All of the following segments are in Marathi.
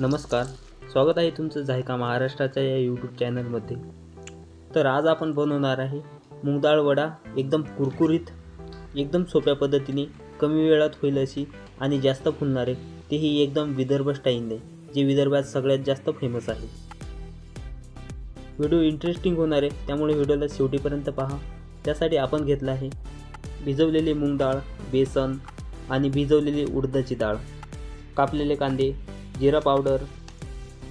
नमस्कार स्वागत आहे तुमचं झायका महाराष्ट्राच्या या यूट्यूब चॅनलमध्ये तर आज आपण बनवणार आहे मुगडाळ वडा एकदम कुरकुरीत एकदम सोप्या पद्धतीने कमी वेळात होईल अशी आणि जास्त फुलणारे तेही एकदम विदर्भ स्टाईलने जे विदर्भात सगळ्यात जास्त फेमस आहे. व्हिडिओ इंटरेस्टिंग होणार आहे त्यामुळे व्हिडिओला शेवटीपर्यंत पहा. त्यासाठी आपण घेतलं आहे भिजवलेली मूग डाळ बेसन आणि भिजवलेली उडदाची डाळ. कापलेले कांदे जिरा पावडर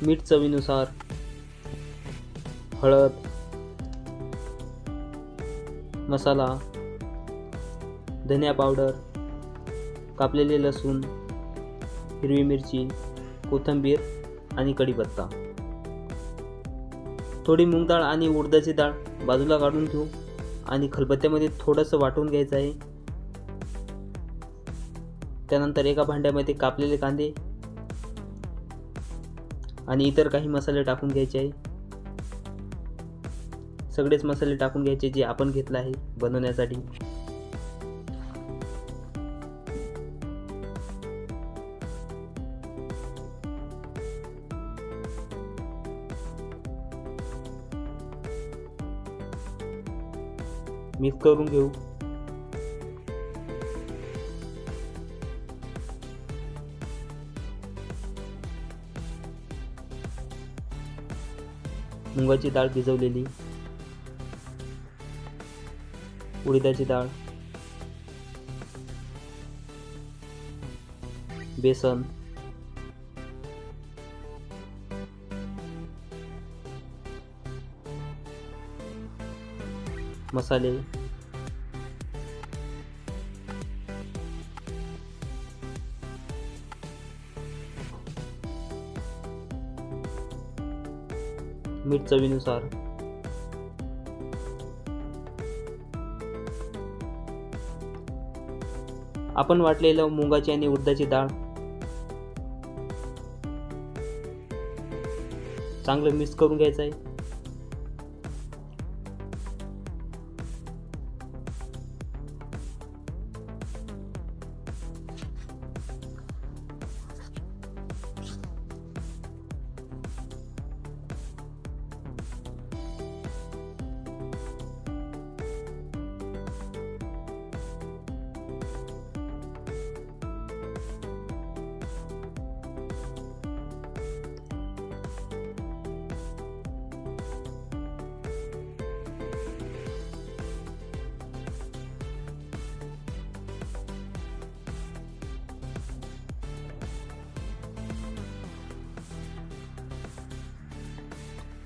मीठ चवीनुसार हळद मसाला धनिया पावडर कापलेले लसूण हिरवी मिरची कोथिंबीर आणि कढीपत्ता. थोडी मूग डाळ आणि उडदाची डाळ बाजूला काढून घेऊ आणि खलबत्त्यामध्ये थोडंसं वाटून घ्यायचं आहे. त्यानंतर एका भांड्यामध्ये कापलेले कांदे आणि इतर काही मसाले टाकून घ्यायचे आहे. सगळेच मसाले टाकून घ्यायचे जे आपण घेतलं आहे बनवण्यासाठी. मिक्स करून घेऊ. मुगाची डाळ भिजवलेली. उडीदाची डाळ. बेसन. मसाले. मीठ चवीनुसार. आपण वाटलेलं मुगाची आणि उडदाची डाळ. चांगलं मिक्स करून घ्यायचं आहे.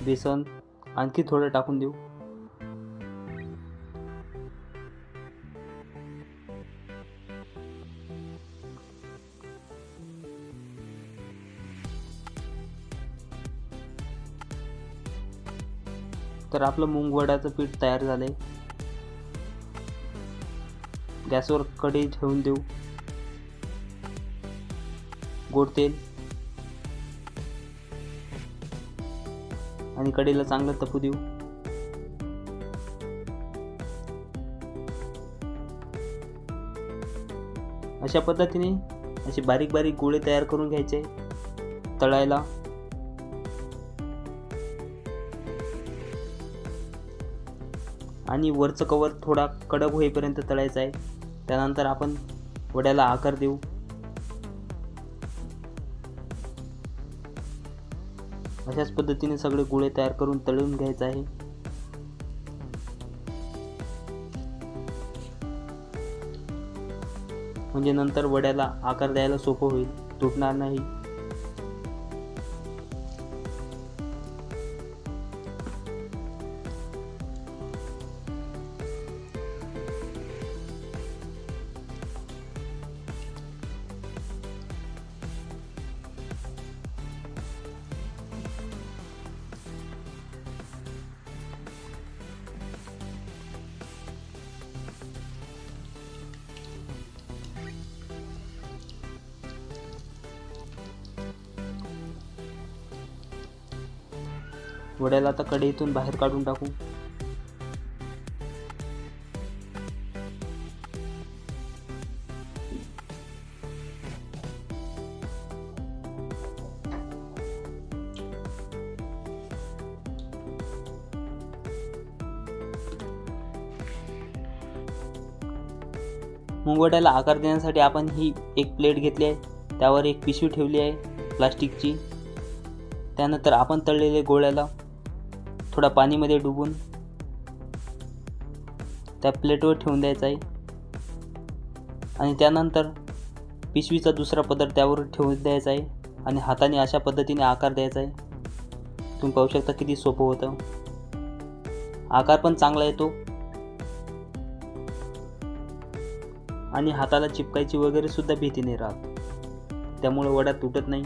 बेसन आणखी थोडं टाकून देऊ. तर आपलं मूगवड्याचं पीठ तयार झालंय. गॅसवर कढई ठेवून देऊ. गोड तेल. आणि कडेला चांगलं तपू देऊ. अशा पद्धतीने असे बारीक बारीक गोळे तयार करून घ्यायचे तळायला. आणि वरचं कवर थोडा कडक होईपर्यंत तळायचं आहे. त्यानंतर आपण वड्याला आकार देऊ. अशाच पद्धतीने सगळे गोळे तयार करून तळून घ्यायचं आहे. म्हणजे नंतर वड्याला आकार द्यायला सोपं होईल. तुटणार नाही. वड्याला आता कढईतून बाहेर काढून टाकू. मुंगवड्याला आकार देण्यासाठी आपण ही एक प्लेट घेतली आहे. त्यावर एक पिशवी ठेवली आहे प्लास्टिकची. त्यानंतर आपण तळलेले गोळ्याला थोडा पाणीमध्ये डुबून त्या प्लेटवर ठेवून द्यायचा आहे. आणि त्यानंतर पिशवीचा दुसरा पदार्थ त्यावर ठेवून द्यायचा आहे. आणि हाताने अशा पद्धतीने आकार द्यायचा आहे. तुम्ही पाहू शकता किती सोपं होतं. आकार पण चांगला येतो. आणि हाताला चिपकायची वगैरे सुद्धा भीती नाही राहत. त्यामुळे वडा तुटत नाही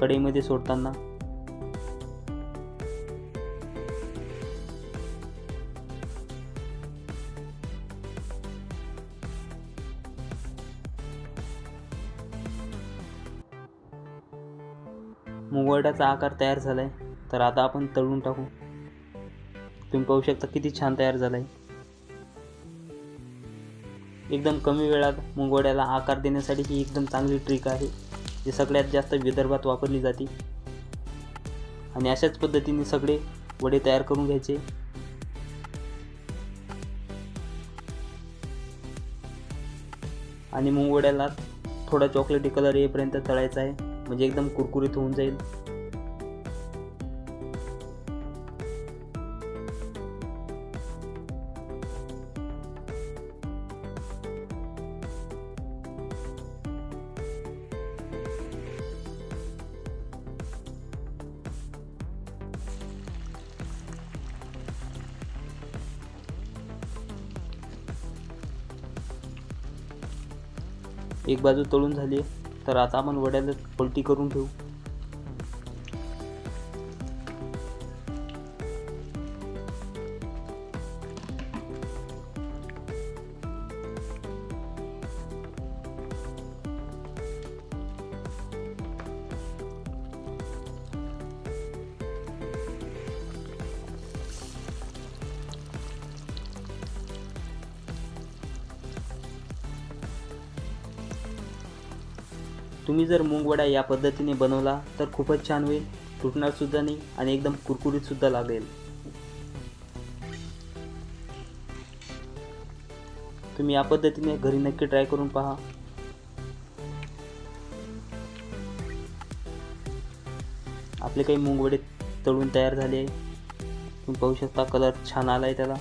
कढईमध्ये सोडताना. बर्डाचा आकार तयार झालाय. तर आता आपण तळून टाकू. तुम्ही पाहू शकता किती छान तयार झालाय. एकदम कमी वेळात मुंगवड्याला आकार देण्यासाठी ही एकदम चांगली ट्रिक आहे जी सगळ्यात जास्त विदर्भात वापरली जाते. आणि अशाच पद्धतीने सगळे वडे तयार करून घ्यायचे. आणि मुंगवड्याला थोडा चॉकलेटी कलर येईपर्यंत तळायचा आहे. म्हणजे एकदम कुरकुरीत होऊन जाईल. एक बाजू तळून झाली आहे. तर आता आपण वड्याला पलटी करून ठेवू. तुम्ही जर मूगवडा या पद्धतीने बनवला तर खूपच छान होईल. तुटणारसुद्धा नाही आणि एकदम कुरकुरीतसुद्धा लागेल. तुम्ही या पद्धतीने घरी नक्की ट्राय करून पहा. आपले काही मूगवडे तळून तयार झाले. तुम्ही पाहू शकता कलर छान आला आहे त्याला.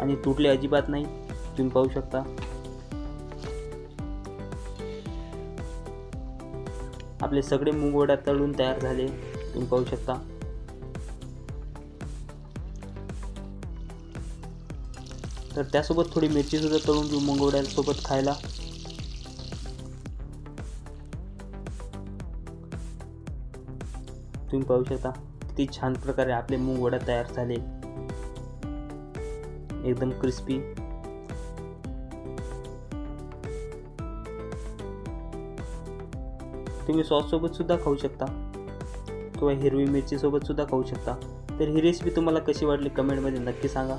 आणि तुटले अजिबात नाही. तुम्ही पाहू शकता. आपले सगळे मुंगवडा तळून तयार झाले. तुम्ही पाहू शकता. तर त्यासोबत थोडी मिरची सुद्धा तळून घेऊ मुंगवड्यासोबत खायला. तुम्ही पाहू शकता. किती छान प्रकारे आपले मुंगवडा तयार झाले. एकदम क्रिस्पी तुम्ही सॉस सोबत सुद्धा खाऊ शकता. किंवा हिरवी मिरची सोबत सुद्धा खाऊ शकता. तर ही रेसिपी तुम्हाला कशी वाटली कमेंटमध्ये नक्की सांगा.